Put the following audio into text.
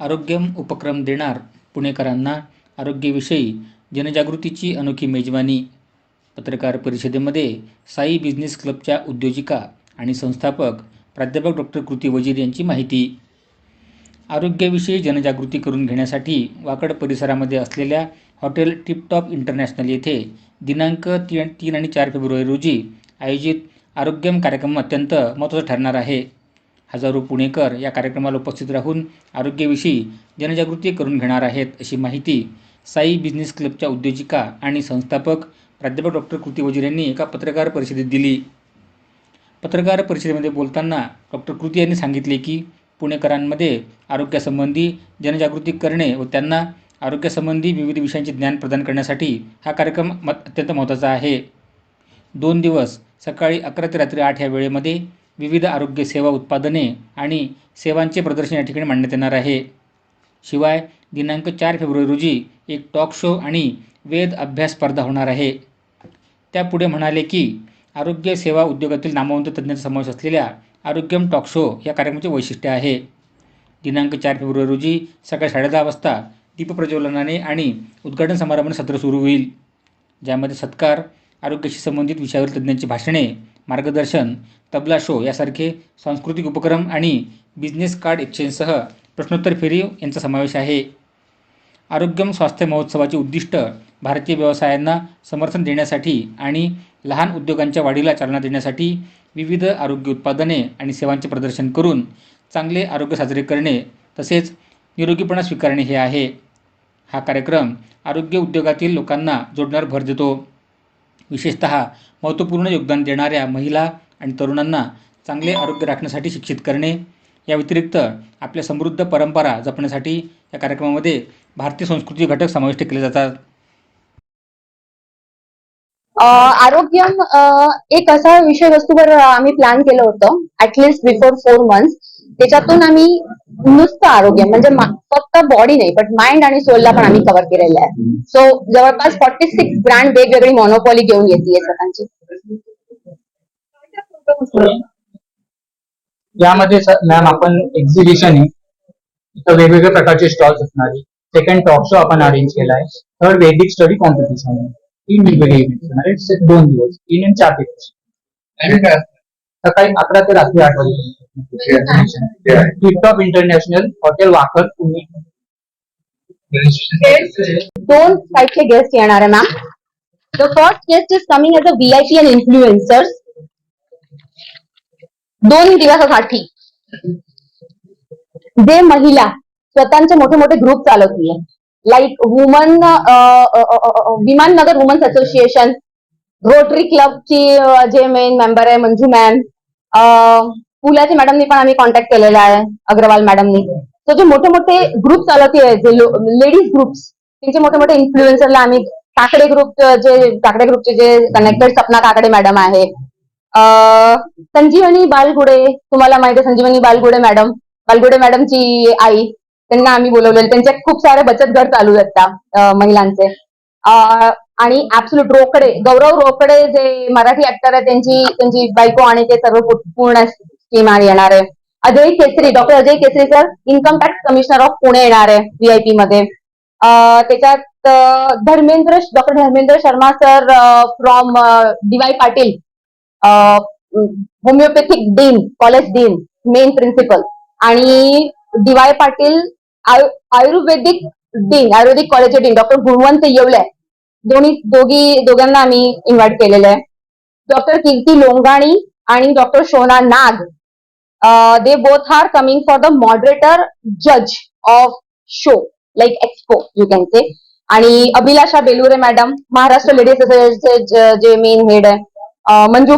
आरोग्यम उपक्रम देणार पुणेकरांना आरोग्याविषयी जनजागृतीची अनोखी मेजवानी. पत्रकार परिषदेमध्ये साई बिझनेस क्लबच्या उद्योजिका आणि संस्थापक प्राध्यापक डॉक्टर कृती वजीर यांची माहिती. आरोग्याविषयी जनजागृती करून घेण्यासाठी वाकड परिसरामध्ये असलेल्या हॉटेल टिपटॉप इंटरनॅशनल येथे दिनांक तीन तीन आणि चार फेब्रुवारी रोजी आयोजित आरोग्यम कार्यक्रम अत्यंत महत्त्वाचा ठरणार आहे. हजारो पुणेकर या कार्यक्रमाला उपस्थित राहून आरोग्याविषयी जनजागृती करून घेणार आहेत अशी माहिती साई बिझनेस क्लबच्या उद्योजिका आणि संस्थापक प्राध्यापक डॉक्टर कृती वजीर यांनी एका पत्रकार परिषदेत दिली. पत्रकार परिषदेमध्ये बोलताना डॉक्टर कृती यांनी सांगितले की पुणेकरांमध्ये आरोग्यासंबंधी जनजागृती करणे व त्यांना आरोग्यासंबंधी विविध विषयांचे ज्ञान प्रदान करण्यासाठी हा कार्यक्रम अत्यंत महत्त्वाचा आहे. दोन दिवस सकाळी अकरा ते रात्री आठ या वेळेमध्ये विविध आरोग्य सेवा उत्पादने आणि सेवांचे प्रदर्शन या ठिकाणी मांडण्यात येणार आहे. शिवाय दिनांक चार फेब्रुवारी रोजी एक टॉक शो आणि वेद अभ्यास स्पर्धा होणार आहे. त्यापुढे म्हणाले की आरोग्य सेवा उद्योगातील नामवंत तज्ज्ञांचा समावेश असलेल्या आरोग्यम टॉक शो या कार्यक्रमाचे वैशिष्ट्य आहे. दिनांक चार फेब्रुवारी रोजी सकाळी साडेदहा वाजता दीपप्रज्वलनाने आणि उद्घाटन समारंभाने सत्र सुरू होईल. ज्यामध्ये सत्कार आरोग्याशी संबंधित विषयावरील तज्ज्ञांची भाषणे मार्गदर्शन तबला शो यासारखे सांस्कृतिक उपक्रम आणि बिझनेस कार्ड एक्सचेंजसह प्रश्नोत्तर फेरी यांचा समावेश आहे. आरोग्यम स्वास्थ्य महोत्सवाचे उद्दिष्ट भारतीय व्यवसायांना समर्थन देण्यासाठी आणि लहान उद्योगांच्या वाढीला चालना देण्यासाठी विविध आरोग्य उत्पादने आणि सेवांचे प्रदर्शन करून चांगले आरोग्य साजरे करणे तसेच निरोगीपणा स्वीकारणे हे आहे. हा कार्यक्रम आरोग्य उद्योगातील लोकांना जोडण्यावर भर देतो. विशेषत महत्त्वपूर्ण योगदान देणाऱ्या महिला आणि तरुणांना चांगले आरोग्य राखण्यासाठी शिक्षित करणे. या व्यतिरिक्त आपल्या समृद्ध परंपरा जपण्यासाठी या कार्यक्रमामध्ये भारतीय संस्कृती घटक समाविष्ट केले जातात. आरोग्यम एक असा विषय वस्तूवर आम्ही प्लॅन केलं होतं ऍटलिस्ट बिफोर फोर मंथ्स त्याच्यातून आम्ही नुसतं आरोग्य म्हणजे फक्त बॉडी नाही पण माइंड आणि सोलला पण आम्ही कव्हर केलेलं आहे. सो जवळपास फॉर्टी सिक्स ब्रँड वेगवेगळी मोनोपॉली घेऊन येते स्वतःची यामध्ये मॅम आपण एक्झिबिशन आहे. वेगवेगळ्या प्रकारचे स्टॉल्स असणार आहे सेकंड टॉक शो आपण अरेंज केला आहे. थर्ड वेदिक स्टडी कॉम्पिटिशन आहे. तीन वेगवेगळे इव्हेंट्स होणार आहेत. से- दोन दिवस. तीन आणि चार दिवस. सकाळी अकरा ते रात्री आठ वाजेपर्यंत टिपटॉप इंटरनॅशनल हॉटेल वाकर पुणे. दोन टाईपचे गेस्ट येणार आहे ma'am the first guest is coming as a VIP and influencers दोन दिवसासाठी. जे महिला स्वतःचे मोठे मोठे group चालवतीये like woman Viman Nagar women's association Rotary क्लबची जे मेन मेंबर आहे मंजू मॅम पुलाचे मॅडमनी पण आम्ही कॉन्टॅक्ट केलेला आहे अग्रवाल मॅडमनी तर जे मोठे मोठे ग्रुप चालवते जे लेडीज ग्रुप्स त्यांचे मोठे मोठे इन्फ्लुएन्सरला आम्ही काकडे ग्रुप जे काकडे ग्रुपचे जे कनेक्टेड सपना काकडे मॅडम आहे. संजीवनी बालगुडे तुम्हाला माहिती आहे संजीवनी बालगुडे मॅडम बालगुडे मॅडमची आई त्यांना आम्ही बोलवलेलं त्यांचे खूप सारे बचत गट चालू आहेत महिलांचे. आणि ऍब्सुलट रोकडे गौरव रोकडे जे मराठी ऍक्टर आहे त्यांची त्यांची बायको आणि ते सर्व पूर्ण स्कीम येणार आहे. Ajay Kesari doctor Ajay Kesari sir income tax commissioner of Pune येणार आहे व्हीआयपी मध्ये. त्याच्यात Dharmendra doctor Dharmendra Sharma sir from DY Patil homoeopathic dean college dean main principal आणि डीवाय पाटील आयु- आयुर्वेदिक डीन आयुर्वेदिक कॉलेजचे डीन डॉक्टर गुणवंत येवले. दोन्ही दोघी दोघांना आम्ही इन्व्हाइट केलेलं आहे. डॉक्टर कीर्ती लोंगाणी आणि doctor Shona Nag they both are coming for the moderator जज of show like expo you can say आणि अभिलाषा बेलुरे मॅडम महाराष्ट्र लेडीज असोसिएशनचे जे मेन हेड आहे. मंजू